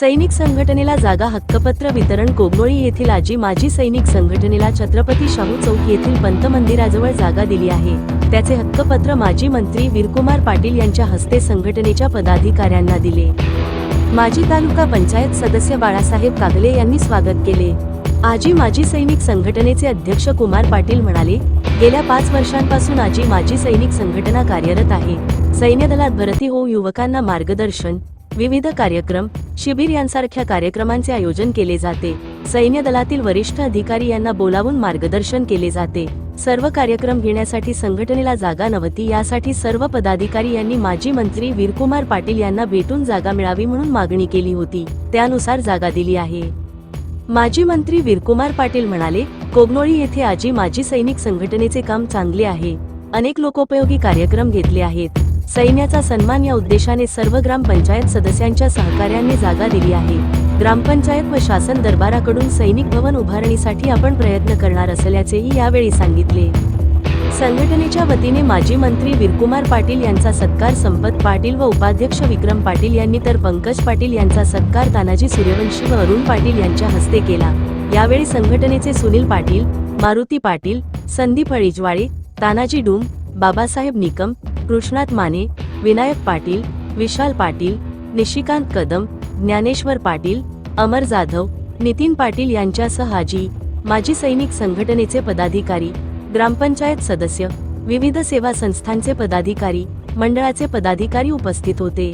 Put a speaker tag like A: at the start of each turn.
A: सैनिक संघटनेला जागा हक्कपत्र वितरण कोगनोळी येथील आजी माजी सैनिक संघटनेला छत्रपती शाहू चौक येथील पंत मंदिराजवळ जागा दिली आहे. त्याचे हक्कपत्र माजी मंत्री वीरकुमार पाटील यांच्या हस्ते संघटनेच्या पदाधिकाऱ्यांना दिले. माजी तालुका पंचायत सदस्य बाळासाहेब कागले यांनी स्वागत केले. आजी माजी सैनिक संघटनेचे अध्यक्ष कुमार पाटील म्हणाले गेल्या पाच वर्षांपासून आजी माजी सैनिक संघटना कार्यरत आहे. सैन्य दलात भरती होऊन युवकांना मार्गदर्शन विविध कार्यक्रम शिबिर यांसारख्या कार्यक्रमांचे आयोजन केले जाते. सैन्य दलातील वरिष्ठ अधिकारी यांना बोलावून मार्गदर्शन केले जाते. सर्व कार्यक्रम घेण्यासाठी संघटनेला जागा नव्हती यासाठी सर्व पदाधिकारी यांनी माजी मंत्री वीरकुमार पाटील यांना भेटून जागा मिळावी म्हणून मागणी केली होती. त्यानुसार जागा दिली आहे. माजी मंत्री वीरकुमार पाटील म्हणाले कोगनोळी येथे आजी माजी सैनिक संघटनेचे काम चांगले आहे. अनेक लोकोपयोगी कार्यक्रम घेतले आहेत. सैन्याचा सन्मान या उद्देशाने सर्व ग्रामपंचायत सदस्यांच्या सहकार्याने जागा दिली आहे. ग्रामपंचायत व शासन दरबाराकडून सैनिक भवन उभारणीसाठी आपण प्रयत्न करणार असल्याचेही यावेळी सांगितले. संघटनेच्या वतीने माजी मंत्री वीरकुमार पाटील यांचा सत्कार संपत पाटील व उपाध्यक्ष विक्रम पाटील यांनी तर पंकज पाटील यांचा सत्कार तानाजी सूर्यवंशी व अरुण पाटील यांच्या हस्ते केला. यावेळी संघटनेचे सुनील पाटील मारुती पाटील संदीप अळीजवाळे तानाजी डूम बाबासाहेब निकम कृष्णात माने विनायक पाटील विशाल पाटील निशिकांत कदम ज्ञानेश्वर पाटील अमर जाधव नितीन पाटील यांच्यासह आजी माजी सैनिक संघटनेचे पदाधिकारी ग्रामपंचायत सदस्य विविध सेवा संस्थांचे पदाधिकारी मंडळाचे पदाधिकारी उपस्थित होते.